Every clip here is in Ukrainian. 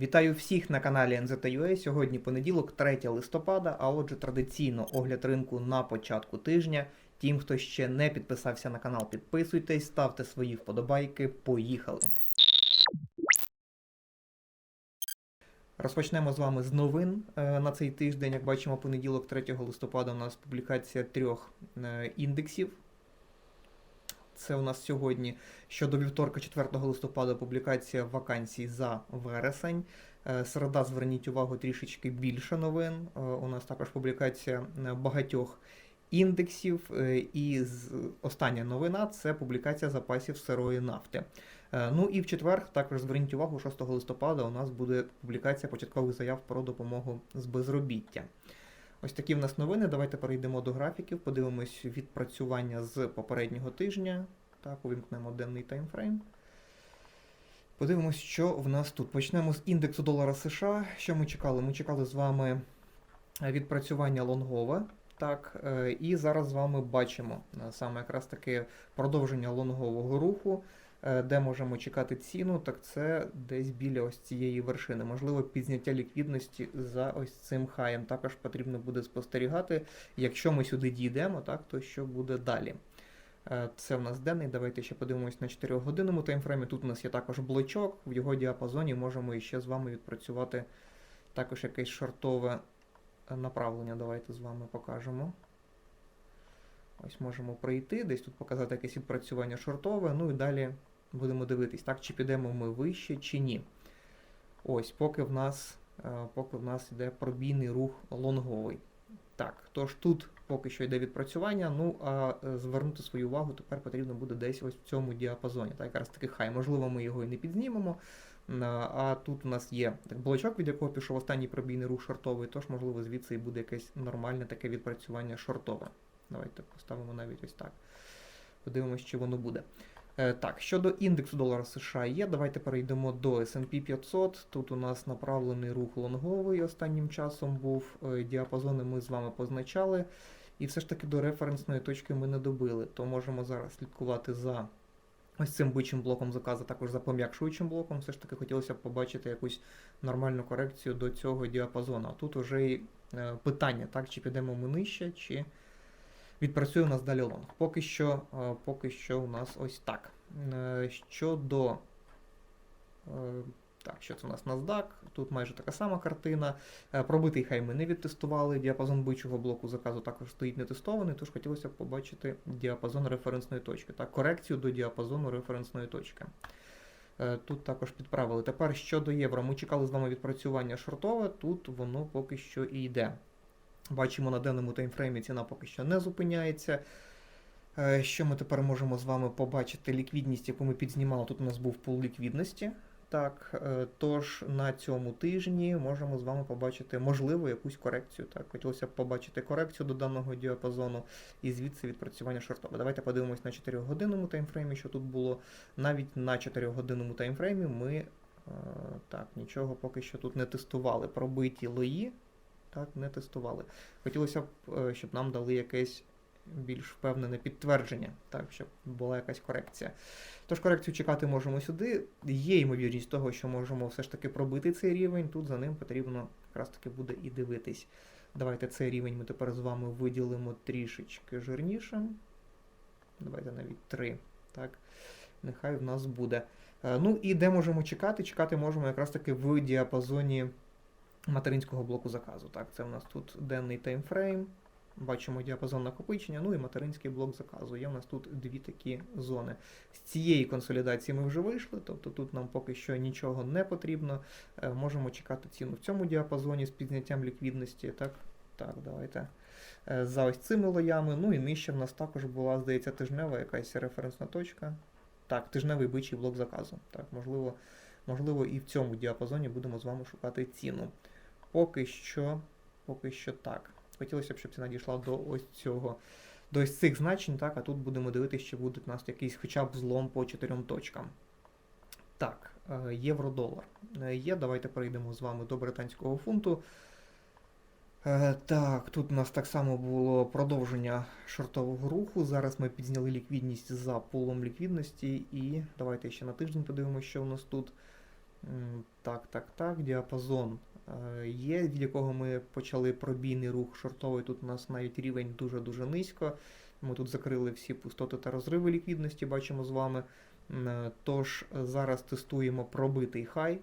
Вітаю всіх на каналі NZUA. Сьогодні понеділок, 3 листопада, а отже, традиційно огляд ринку на початку тижня. Тим, хто ще не підписався на канал, підписуйтесь, ставте свої вподобайки. Поїхали! Розпочнемо з вами з новин е, на цей тиждень. Як бачимо, понеділок, 3 листопада, у нас публікація трьох е, індексів. Це у нас сьогодні щодо вівторка, 4 листопада, публікація вакансій за вересень. Е, Середа, зверніть увагу, трішечки більше новин. Е, У нас також публікація е, багатьох індексів. І остання новина це публікація запасів сирої нафти. Ну і в четвер, також зверніть увагу, 6 листопада у нас буде публікація початкових заяв про допомогу з безробіття. Ось такі в нас новини. Давайте перейдемо до графіків, подивимось відпрацювання з попереднього тижня. Так, увімкнемо денний таймфрейм. Подивимось, що в нас тут. Почнемо з індексу долара США. Що ми чекали? Ми чекали з вами відпрацювання лонгове. Так, е, і зараз з вами бачимо е, саме якраз таки продовження лонгового руху. Е, Де можемо чекати ціну, так це десь біля ось цієї вершини. Можливо, підзняття ліквідності за ось цим хаєм. Також потрібно буде спостерігати. Якщо ми сюди дійдемо, так, то що буде далі? Е, Це в нас денний. Давайте ще подивимось на 4 годинному таймфреймі. Тут у нас є також блочок. В його діапазоні можемо іще з вами відпрацювати також якесь шортове направлення. Давайте з вами покажемо. Ось можемо пройти, десь тут показати якесь відпрацювання шортове, ну і далі будемо дивитись, так, чи підемо ми вище, чи ні. Ось, поки в нас, е, поки в нас йде пробійний рух лонговий. Так, тож тут поки що йде відпрацювання, ну а е, звернути свою увагу тепер потрібно буде десь ось в цьому діапазоні. Так, якраз таки хай. Можливо, ми його і не підзнімемо. А тут у нас є так, блочок, від якого пішов останній пробійний рух шортовий, тож, можливо, звідси і буде якесь нормальне таке відпрацювання шортове. Давайте поставимо навіть ось так. Подивимось, чи воно буде. Е, Так, щодо індексу долара США є, давайте перейдемо до S&P 500. Тут у нас направлений рух лонговий останнім часом був. Е, Діапазони ми з вами позначали. І все ж таки до референсної точки ми не добили. То можемо зараз слідкувати за ось цим бичим блоком заказу, також за пом'якшуючим блоком. Все ж таки хотілося б побачити якусь нормальну корекцію до цього діапазону. А тут уже і е, питання, так, чи підемо ми нижче, чи відпрацює у нас далі лонг. Поки що, е, поки що у нас ось так. Е, Щодо. е, Так, що це у нас NASDAQ, тут майже така сама картина. Пробитий хай ми не відтестували. Діапазон бичого блоку заказу також стоїть не тестований, тож хотілося б побачити діапазон референсної точки. Так, корекцію до діапазону референсної точки. Тут також підправили. Тепер щодо євро, ми чекали з вами відпрацювання шортове, тут воно поки що і йде. Бачимо на денному таймфреймі ціна поки що не зупиняється. Е, Що ми тепер можемо з вами побачити? Ліквідність, яку ми підзнімали, тут у нас був пул ліквідності. Так, е, тож на цьому тижні можемо з вами побачити, можливо, якусь корекцію. Так, хотілося б побачити корекцію до даного діапазону і звідси відпрацювання шортове. Давайте подивимось на 4-годинному таймфреймі, що тут було. Навіть на 4-годинному таймфреймі ми е, так, нічого поки що тут не тестували. Пробиті лої, так, не тестували. Хотілося б, е, щоб нам дали якесь більш впевнене підтвердження, так, щоб була якась корекція. Тож корекцію чекати можемо сюди. Є ймовірність того, що можемо все ж таки пробити цей рівень. Тут за ним потрібно якраз таки буде і дивитись. Давайте цей рівень ми тепер з вами виділимо трішечки жирнішим. Давайте навіть 3. Так, нехай в нас буде. Е, Ну і де можемо чекати? Чекати можемо якраз таки в діапазоні материнського блоку заказу. Так, це у нас тут денний таймфрейм. Бачимо діапазон накопичення, ну і материнський блок заказу. Є у нас тут дві такі зони. З цієї консолідації ми вже вийшли, тобто тут нам поки що нічого не потрібно. Е, Можемо чекати ціну в цьому діапазоні з підняттям ліквідності. Так, так, давайте. Е, За ось цими лоями. Ну і нижче в нас також була, здається, тижнева якась референсна точка. Так, тижневий бичий блок заказу. Так, можливо, можливо, і в цьому діапазоні будемо з вами шукати ціну. Поки що, поки що так. Хотілося б, щоб ціна дійшла до ось цього, до ось цих значень, так, а тут будемо дивитися, чи буде у нас якийсь хоча б злом по чотирьом точкам. Так, е, євро-долар. Е, Є, давайте перейдемо з вами до британського фунту. Е, Так, тут у нас так само було продовження шортового руху. Зараз ми підзняли ліквідність за пулом ліквідності. І давайте ще на тиждень подивимося, що у нас тут. Так, так, так, діапазон е, є, від якого ми почали пробійний рух шортовий. Тут у нас навіть рівень дуже-дуже низько. Ми тут закрили всі пустоти та розриви ліквідності, бачимо з вами. Е, Тож е, зараз тестуємо пробитий хай,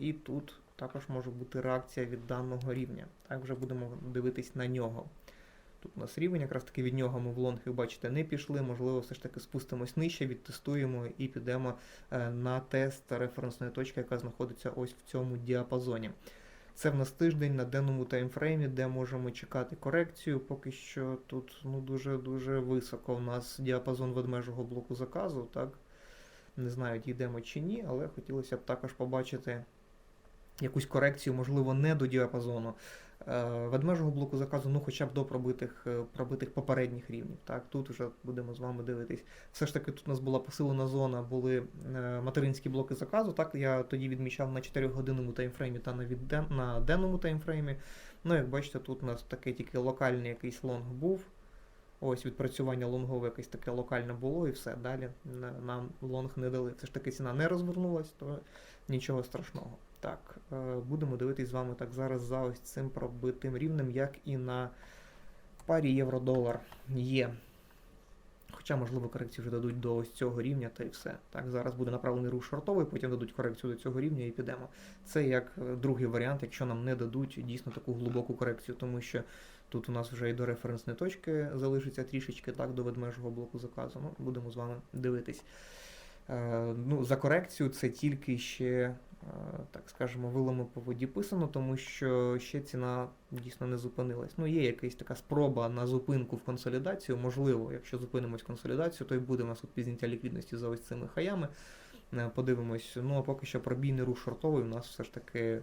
і тут також може бути реакція від даного рівня. Так, вже будемо дивитись на нього. Тут у нас рівень, якраз таки від нього ми в лонг, як бачите, не пішли. Можливо, все ж таки спустимось нижче, відтестуємо і підемо е, на тест референсної точки, яка знаходиться ось в цьому діапазоні. Це в нас тиждень на денному таймфреймі, де можемо чекати корекцію. Поки що тут ну, дуже-дуже високо у нас діапазон ведмежого блоку заказу. Так? Не знаю, дійдемо чи ні, але хотілося б також побачити якусь корекцію, можливо, не до діапазону е, ведмежого блоку заказу, ну хоча б до пробитих, е, пробитих попередніх рівнів. Так, тут вже будемо з вами дивитись. Все ж таки, тут у нас була посилена зона, були е, материнські блоки заказу. Так, я тоді відмічав на 4-годинному таймфреймі та на, відден, на денному таймфреймі. Ну, як бачите, тут у нас такий тільки локальний якийсь лонг був. Ось відпрацювання лонгове якесь таке локальне було, і все. Далі нам лонг не дали. Все ж таки ціна не розвернулась, то нічого страшного. Так, е, будемо дивитись з вами так зараз за ось цим пробитим рівнем, як і на парі євро-долар є. Хоча, можливо, корекцію вже дадуть до ось цього рівня, та й все. Так, зараз буде направлений рух шортовий, потім дадуть корекцію до цього рівня і підемо. Це як е, другий варіант, якщо нам не дадуть дійсно таку глибоку корекцію, тому що тут у нас вже і до референсної точки залишиться трішечки, так, до ведмежого блоку заказу. Ну, будемо з вами дивитись. Е, ну, за корекцію це тільки ще, так скажемо, вилами по воді писано, тому що ще ціна дійсно не зупинилась. Ну, є якась така спроба на зупинку в консолідацію. Можливо, якщо зупинимось консолідацію, то й буде у нас тут підняття ліквідності за ось цими хаями. Е, Подивимось. Ну, а поки що пробійний рух шортовий у нас все ж таки е,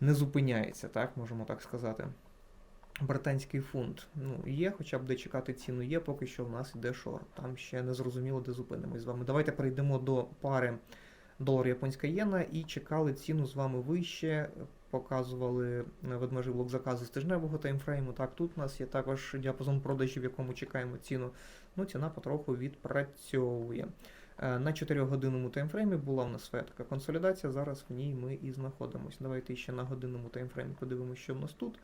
не зупиняється, так, можемо так сказати. Британський фунт. Ну, є, хоча б де чекати ціну є, поки що в нас йде шорт. Там ще не зрозуміло, де зупинимось з вами. Давайте перейдемо до пари долар японська єна і чекали ціну з вами вище. Показували ведмежий блок заказу з тижневого таймфрейму. Так, тут у нас є також діапазон продажів, в якому чекаємо ціну. Ну, ціна потроху відпрацьовує. Е, На 4-годинному таймфреймі була в нас своя така консолідація. Зараз в ній ми і знаходимося. Давайте ще на годинному таймфреймі подивимося, що в нас тут.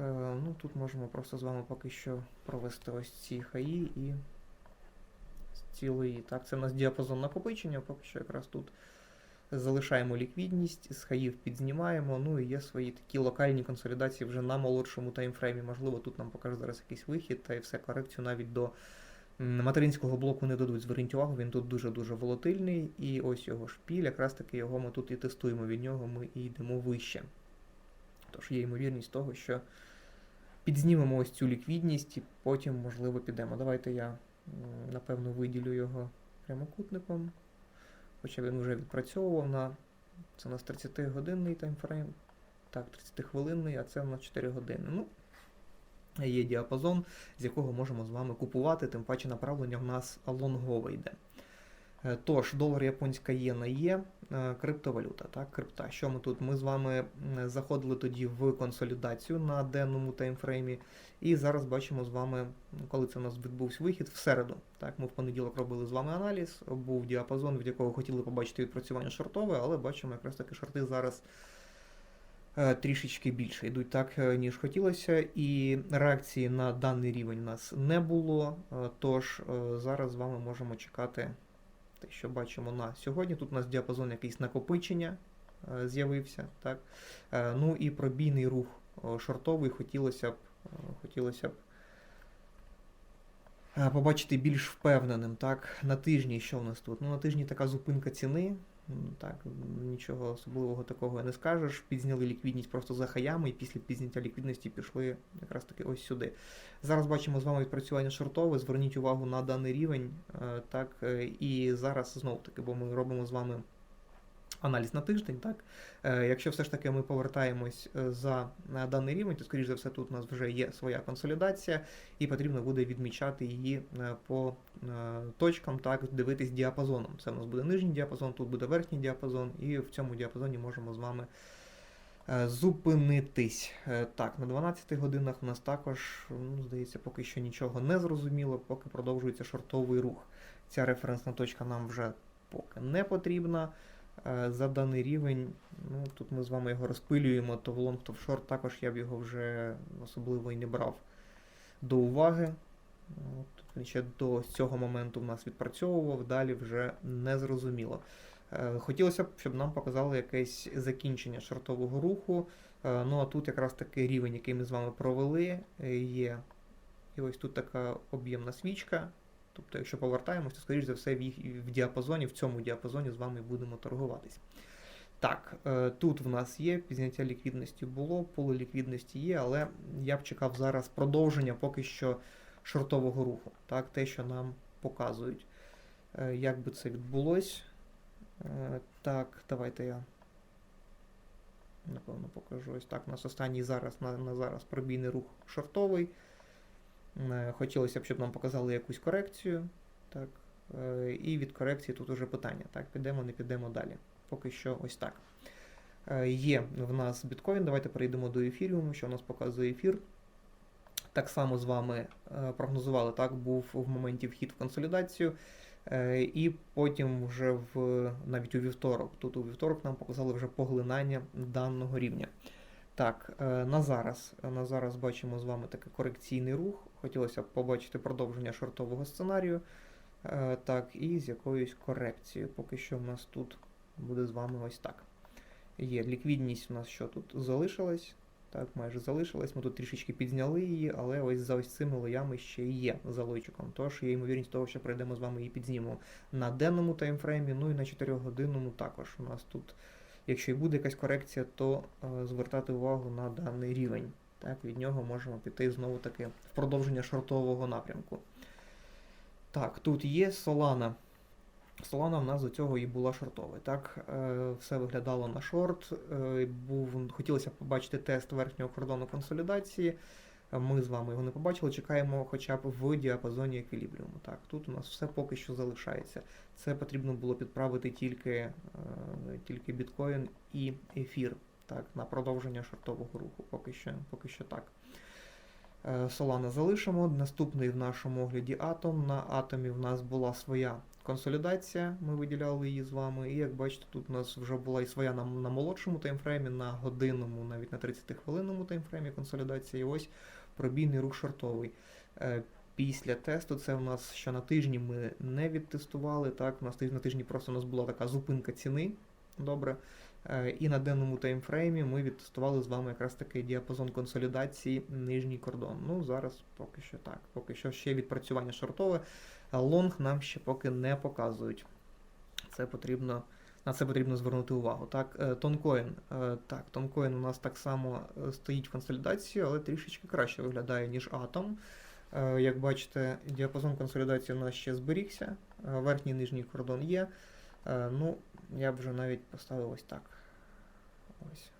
Е, Ну, тут можемо просто з вами поки що провести ось ці хаї і цілий. Так, це у нас діапазон накопичення, поки що якраз тут залишаємо ліквідність, з хаїв підзнімаємо. Ну і є свої такі локальні консолідації вже на молодшому таймфреймі. Можливо, тут нам покаже зараз якийсь вихід, та і все корекцію навіть до материнського блоку не дадуть. Зверніть увагу, він тут дуже-дуже волатильний. І ось його шпіль, якраз таки його ми тут і тестуємо. Від нього ми і йдемо вище. Тож є ймовірність того, що підзнімемо ось цю ліквідність і потім, можливо, підемо. Давайте я, напевно, виділю його прямокутником. Хоча він вже відпрацьовував на. Це у нас 30-годинний таймфрейм. Так, 30-хвилинний, а це у нас 4 години. Ну, є діапазон, з якого можемо з вами купувати, тим паче направлення в нас лонгове йде. Е, Тож, долар японська єна є, е, криптовалюта, так, крипта. Що ми тут? Ми з вами заходили тоді в консолідацію на денному таймфреймі, і зараз бачимо з вами, коли це у нас відбувся вихід, в середу. Так, ми в понеділок робили з вами аналіз, був діапазон, від якого хотіли побачити відпрацювання шортове, але бачимо якраз таки шорти зараз е, трішечки більше йдуть так, ніж хотілося, і реакції на даний рівень у нас не було. Тож зараз з вами можемо чекати те, що бачимо на сьогодні. Тут у нас діапазон якийсь накопичення е, з'явився. Так? Е, Ну і пробійний рух е, шортовий хотілося б, хотілося б побачити більш впевненим. Так? На тижні, що в нас тут? Ну, на тижні така зупинка ціни. М, Так, нічого особливого такого не скажеш. Підзняли ліквідність просто за хаями, і після підняття ліквідності пішли якраз таки ось сюди. Зараз бачимо з вами відпрацювання шортове. Зверніть увагу на даний рівень. е, Так, е, і зараз знов таки, бо ми робимо з вами аналіз на тиждень. Так, Е, якщо все ж таки ми повертаємось е, за даний рівень, то скоріш за все тут у нас вже є своя консолідація, і потрібно буде відмічати її е, по е, точкам, так, дивитись діапазоном. Це у нас буде нижній діапазон, тут буде верхній діапазон, і в цьому діапазоні можемо з вами е, зупинитись. Е, Так, на 12 годинах у нас також, ну, здається, поки що нічого не зрозуміло, поки продовжується шортовий рух. Ця референсна точка нам вже поки не потрібна. Е, За даний рівень, ну тут ми з вами його розпилюємо, то в long, то в short також я б його вже особливо і не брав до уваги. От, він ще до цього моменту в нас відпрацьовував, далі вже не зрозуміло. Е, Хотілося б, щоб нам показали якесь закінчення шортового руху. Е, Ну а тут якраз такий рівень, який ми з вами провели, є. І ось тут така об'ємна свічка. Тобто, якщо повертаємось, то, скоріш за все, в, їх, в діапазоні, в цьому діапазоні з вами будемо торгуватись. Так, е, тут в нас є підняття ліквідності було, поле ліквідності є, але я б чекав зараз продовження поки що шортового руху. Так, те, що нам показують. Е, Як би це відбулось? Е, Так, давайте я напевно покажу. Ось так. У нас останній зараз на, на зараз пробійний рух шортовий. Е, Хотілося б, щоб нам показали якусь корекцію. Так. е, І від корекції тут уже питання. Так, підемо, не підемо далі. Поки що ось так. Е, Є в нас біткоін. Давайте перейдемо до ефіріуму, що у нас показує ефір. Так само з вами прогнозували, так, був в моменті вхід в консолідацію. І потім вже в навіть у вівторок. Тут у вівторок нам показали вже поглинання даного рівня. Так, е, на зараз. На зараз бачимо з вами такий корекційний рух. Хотілося б побачити продовження шортового сценарію. Е, Так, і з якоюсь корекцією. Поки що в нас тут буде з вами ось так. Є ліквідність у нас що тут залишилась. Так, майже залишилась. Ми тут трішечки підзняли її, але ось за ось цими лоями ще і є залойчиком. Тож є ймовірність того, що пройдемо з вами і підзнімемо на денному таймфреймі, ну і на 4-годинному також. У нас тут, якщо і буде якась корекція, то е, звертати увагу на даний рівень. Так, від нього можемо піти знову таки в продовження шортового напрямку. Так, тут є Solana. Solana в нас до цього і була шортовою. Так, е, все виглядало на шорт. Е, був, хотілося побачити тест верхнього кордону консолідації. Е, Ми з вами його не побачили, чекаємо хоча б в діапазоні еквілібріуму. Так, тут у нас все поки що залишається. Це потрібно було підправити тільки, е, тільки біткоін і ефір. Так, на продовження шортового руху. Поки що, поки що так. Е, Solana залишимо. Наступний в нашому огляді атом. На атомі в нас була своя консолідація, ми виділяли її з вами. І як бачите, тут у нас вже була і своя на, на молодшому таймфреймі, на годинному, навіть на 30-хвилинному таймфреймі консолідація. І ось пробійний рух шортовий. Е, Після тесту це в нас що на тижні ми не відтестували. Так, у нас на тижні просто у нас була така зупинка ціни. Добре. Е, І на денному таймфреймі ми відтестували з вами якраз такий діапазон консолідації нижній кордон. Ну, зараз поки що так. Поки що ще відпрацювання шортове. А лонг нам ще поки не показують. Це потрібно, на це потрібно звернути увагу. Так, е, тонкоін. Е, Так, тонкоін у нас так само е, стоїть в консолідації, але трішечки краще виглядає, ніж атом. Як бачите, діапазон консолідації у нас ще зберігся. Верхній нижній кордон є. Ну, я б вже навіть поставив ось так. Ось.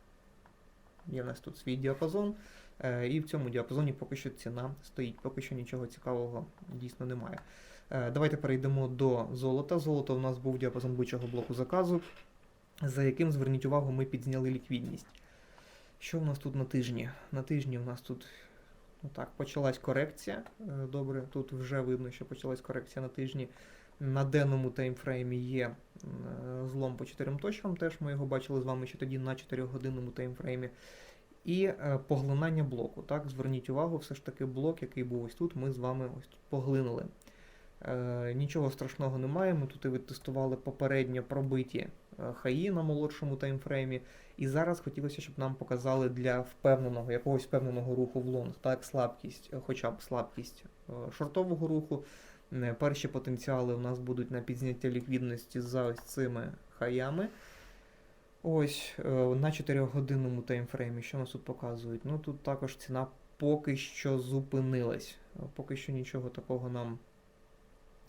Є в нас тут свій діапазон. Е, І в цьому діапазоні поки що ціна стоїть, поки що нічого цікавого дійсно немає. Е, Давайте перейдемо до золота. Золото у нас був діапазон бичого блоку заказу, за яким, зверніть увагу, ми підзняли ліквідність. Що в нас тут на тижні? На тижні у нас тут ну так, почалась корекція. Е, Добре, тут вже видно, що почалась корекція на тижні. На денному таймфреймі є злом по 4 точкам, теж ми його бачили з вами ще тоді на 4-годинному таймфреймі. І е, поглинання блоку. Так, зверніть увагу, все ж таки блок, який був ось тут, ми з вами ось поглинули. Е, нічого страшного немає. Ми тут і відтестували попередньо пробиті е, хаї на молодшому таймфреймі. І зараз хотілося, щоб нам показали для впевненого, якогось впевненого руху в лонг, так, слабкість, хоча б слабкість шортового руху. Перші потенціали у нас будуть на підзняття ліквідності за ось цими хаями. Ось е, на 4-годинному таймфреймі, що нас тут показують? Ну тут також ціна поки що зупинилась. Е, Поки що нічого такого нам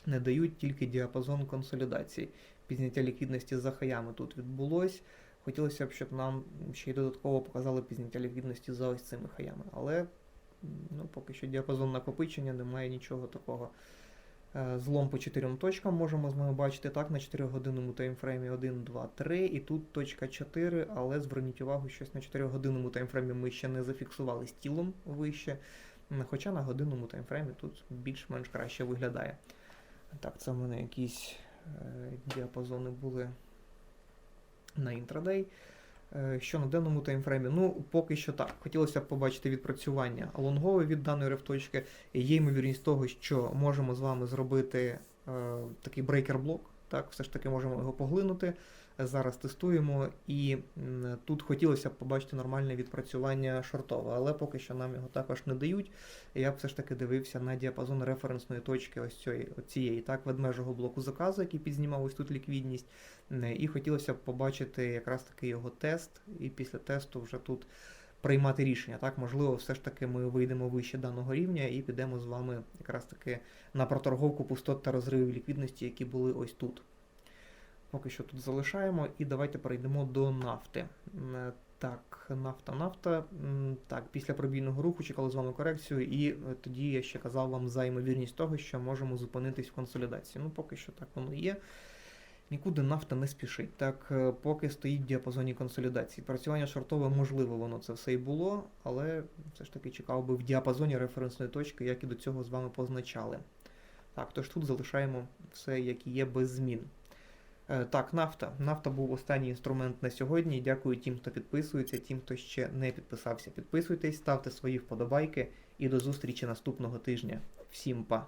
не дають, тільки діапазон консолідації. Підняття ліквідності за хаями тут відбулось. Хотілося б, щоб нам ще й додатково показали підняття ліквідності за ось цими хаями. Але ну, поки що діапазон накопичення, немає нічого такого. Е, Злом по 4 точкам можемо з вами бачити так на 4-годинному таймфреймі 1, 2, 3, і тут точка 4, але зверніть увагу, щось на 4-годинному таймфреймі ми ще не зафіксували з тілом вище, хоча на годинному таймфреймі тут більш-менш краще виглядає. Так, це в мене якийсь діапазони були на інтрадей. Е, Що на денному таймфреймі? Ну, поки що так. Хотілося б побачити відпрацювання лонгове від даної рефточки. Є ймовірність того, що можемо з вами зробити е, такий брейкер-блок. Так, все ж таки можемо його поглинути. Зараз тестуємо, і тут хотілося б побачити нормальне відпрацювання шортове, але поки що нам його також не дають. Я б все ж таки дивився на діапазон референсної точки ось цієї, цієї так, ведмежого блоку заказу, який підзнімав ось тут ліквідність. І хотілося б побачити якраз таки його тест, і після тесту вже тут приймати рішення. Так, можливо, все ж таки ми вийдемо вище даного рівня і підемо з вами якраз таки на проторговку пустот та розривів ліквідності, які були ось тут. Поки що тут залишаємо, і давайте перейдемо до нафти. Так, нафта, нафта. Так, після пробійного руху чекали з вами корекцію, і е, тоді я ще казав вам за ймовірність того, що можемо зупинитись в консолідації. Ну, поки що так воно є. Нікуди нафта не спішить. Так, е, поки стоїть в діапазоні консолідації. Працювання шортове, можливо, воно це все і було, але все ж таки чекав би в діапазоні референсної точки, як і до цього з вами позначали. Так, тож тут залишаємо все, як і є, без змін. Е, Так, нафта. Нафта був останній інструмент на сьогодні. Дякую тим, хто підписується, тим, хто ще не підписався. Підписуйтесь, ставте свої вподобайки і до зустрічі наступного тижня. Всім па!